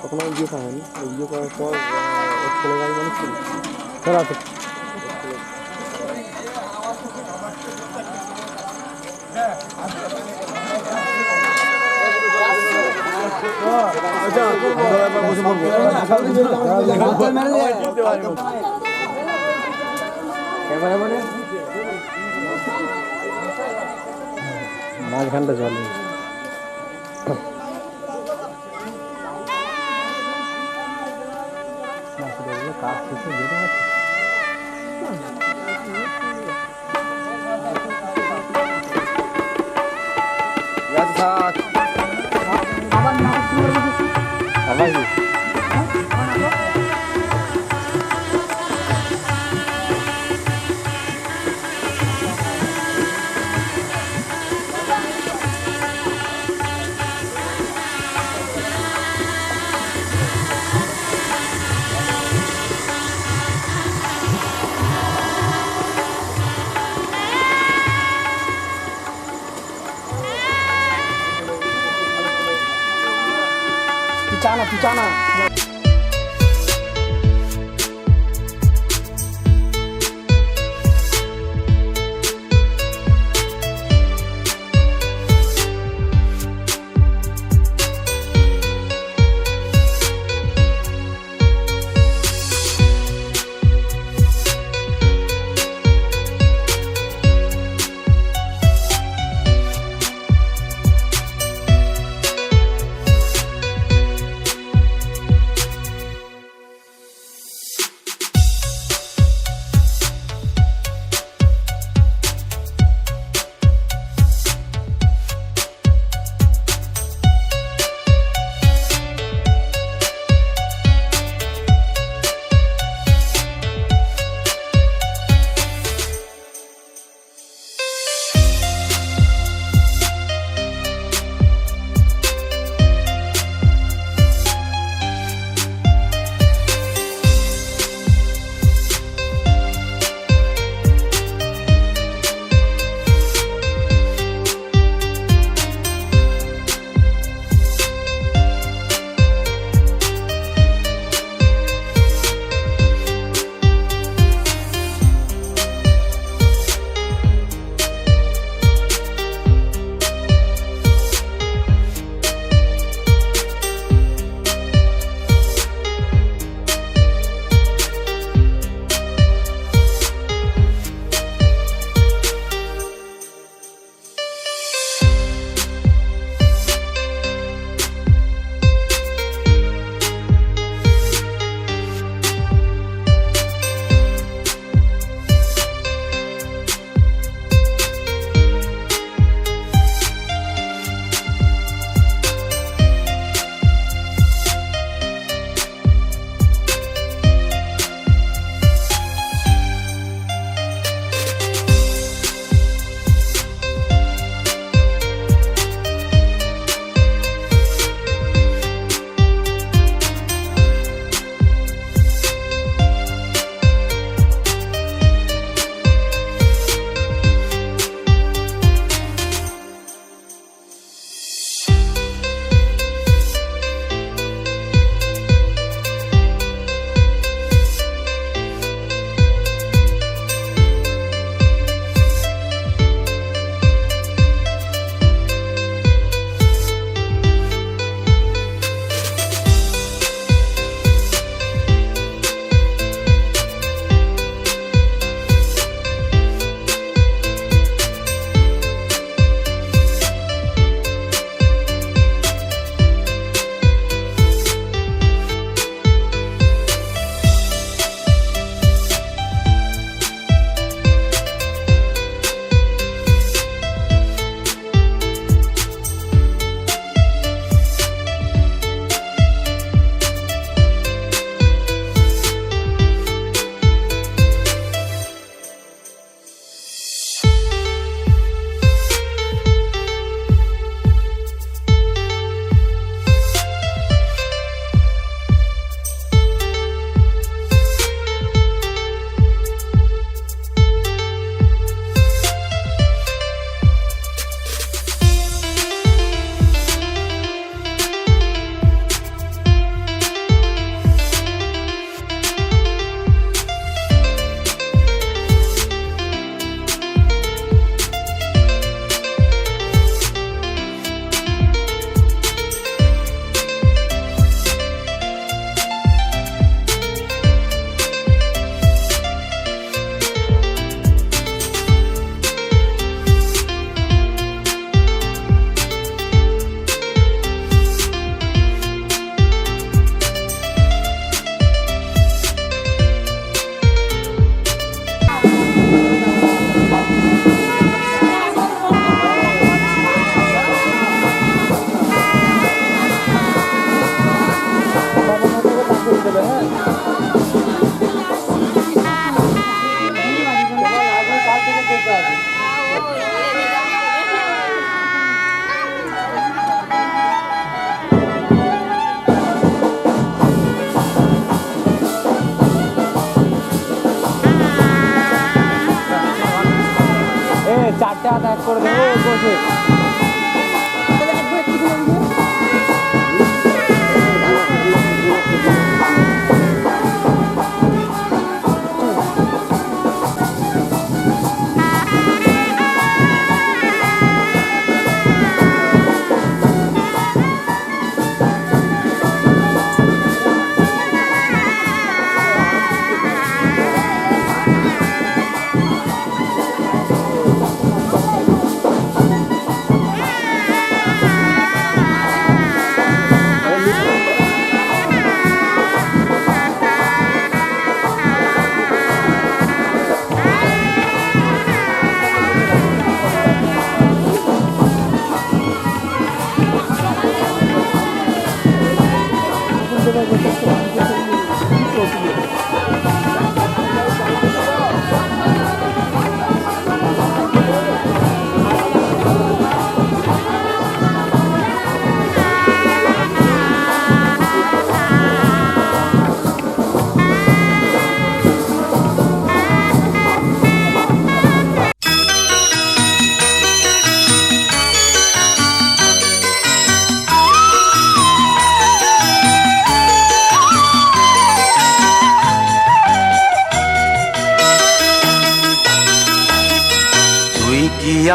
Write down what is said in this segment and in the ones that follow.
তখন আমি বিয়ে করা হয়নি ওই বিয়ে করার পর ওর ছেলে গাড়ি মানুষ ছিল মাঝখানটা জল আবার করে দেবো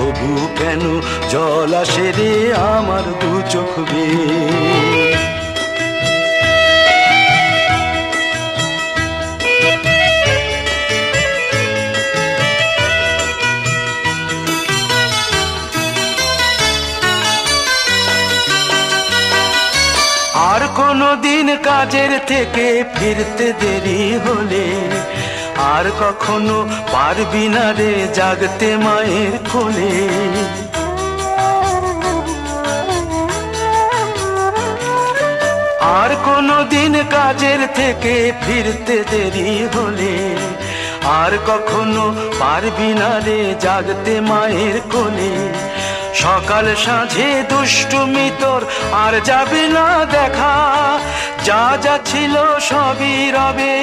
তবু কেন জল আসে রে আমার দু চোখ আর কোনো দিন কাজের থেকে ফিরতে দেরি হলে আর কখনো পারবি না রে জাগতে মায়ের কোলে। আর কোনো দিন কাজের থেকে ফিরতে দেরি হলে, আর কখনো পারবি না রে জাগতে মায়ের কোলে। সকাল সাঁঝে দুষ্টুমি তোর আর যাবে না দেখা, যা যা ছিল সবই রবে।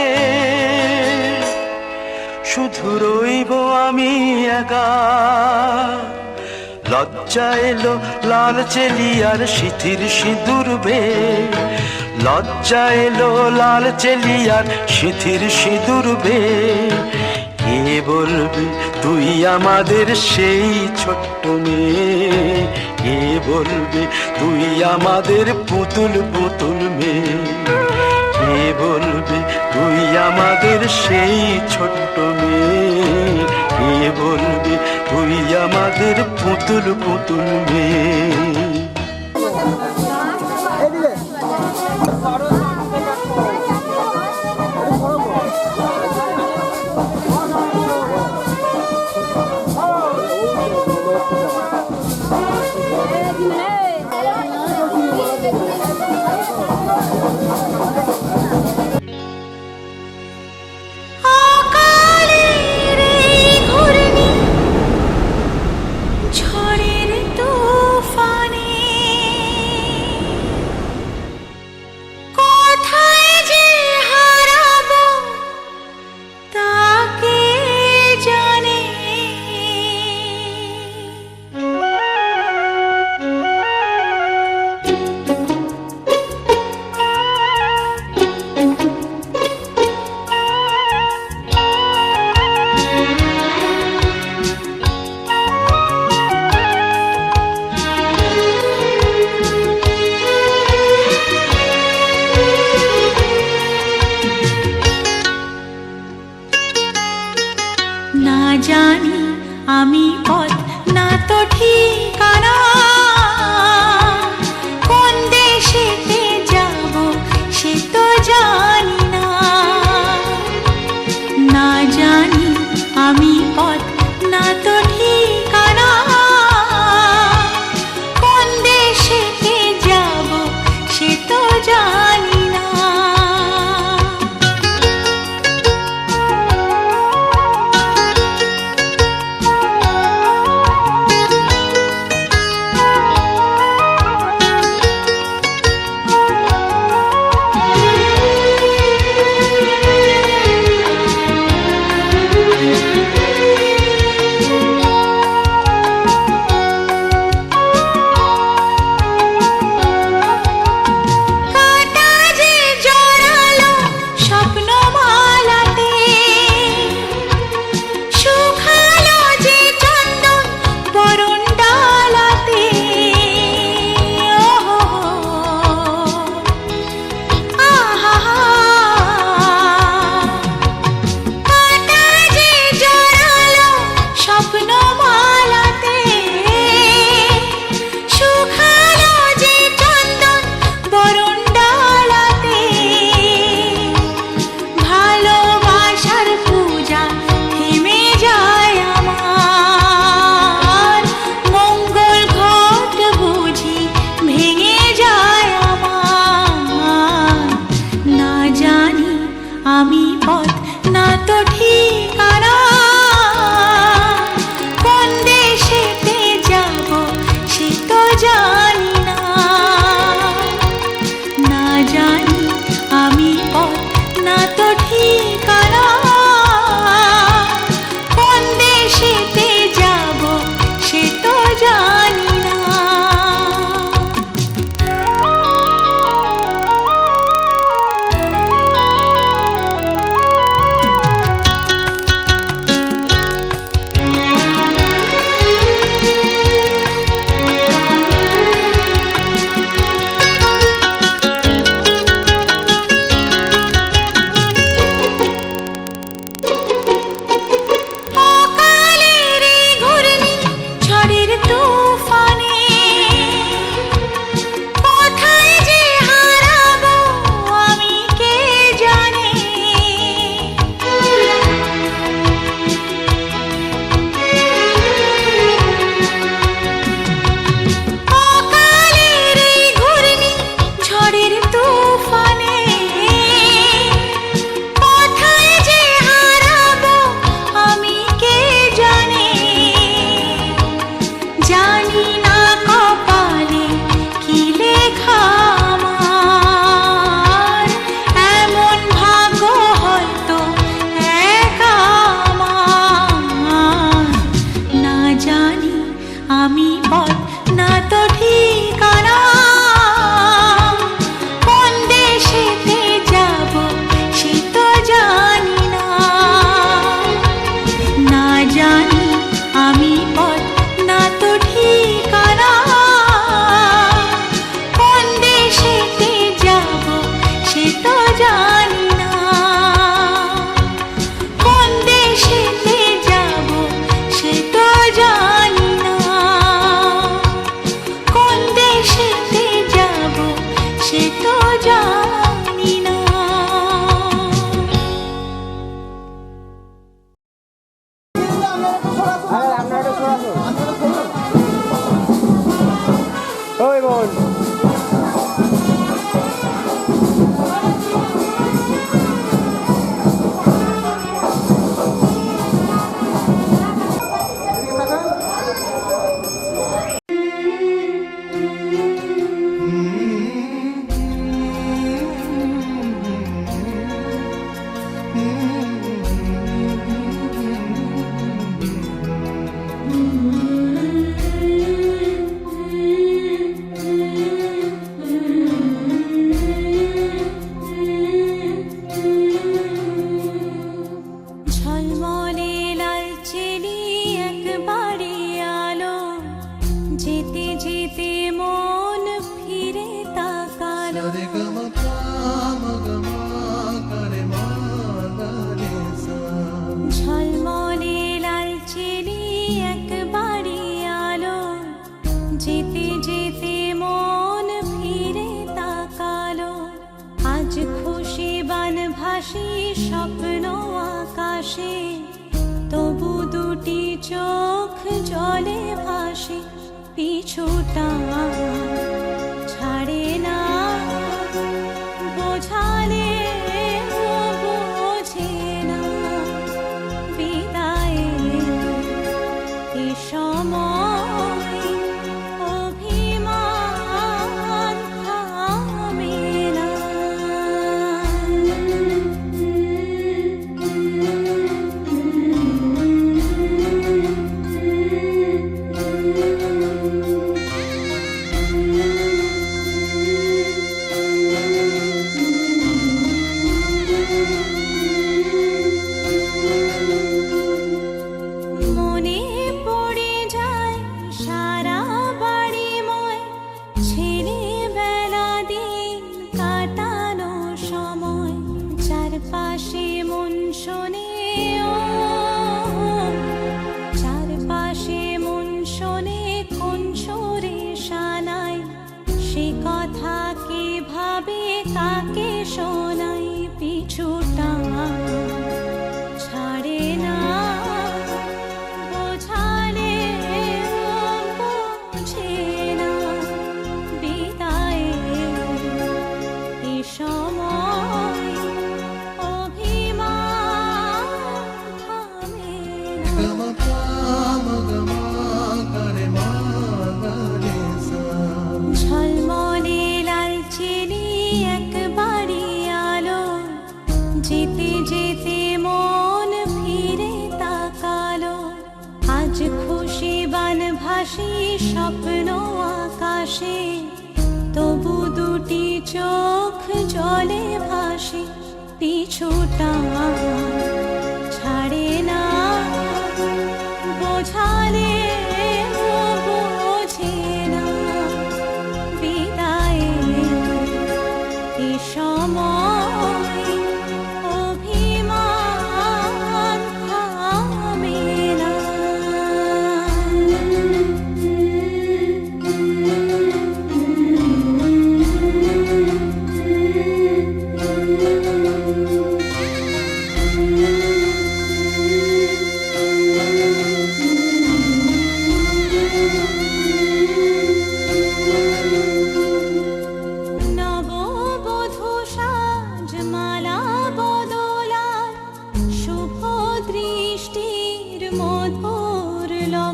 শুধু রইব আমি একা। লজ্জা এলো লাল চেলিয়ার সিথির সিঁদুর বে লজ্জা এলো লাল চেলিয়ার সিথির সিঁদুর বে কে বলবি তুই আমাদের সেই ছোট্ট মেয়ে? কে বলবি তুই আমাদের পুতুল পুতুল মেয়ে? কে বলবে তুই আমাদের সেই ছোট্ট মেয়ে? বলবে তুই আমাদের পুতুল পুতুল মেয়ে। 心比丘大。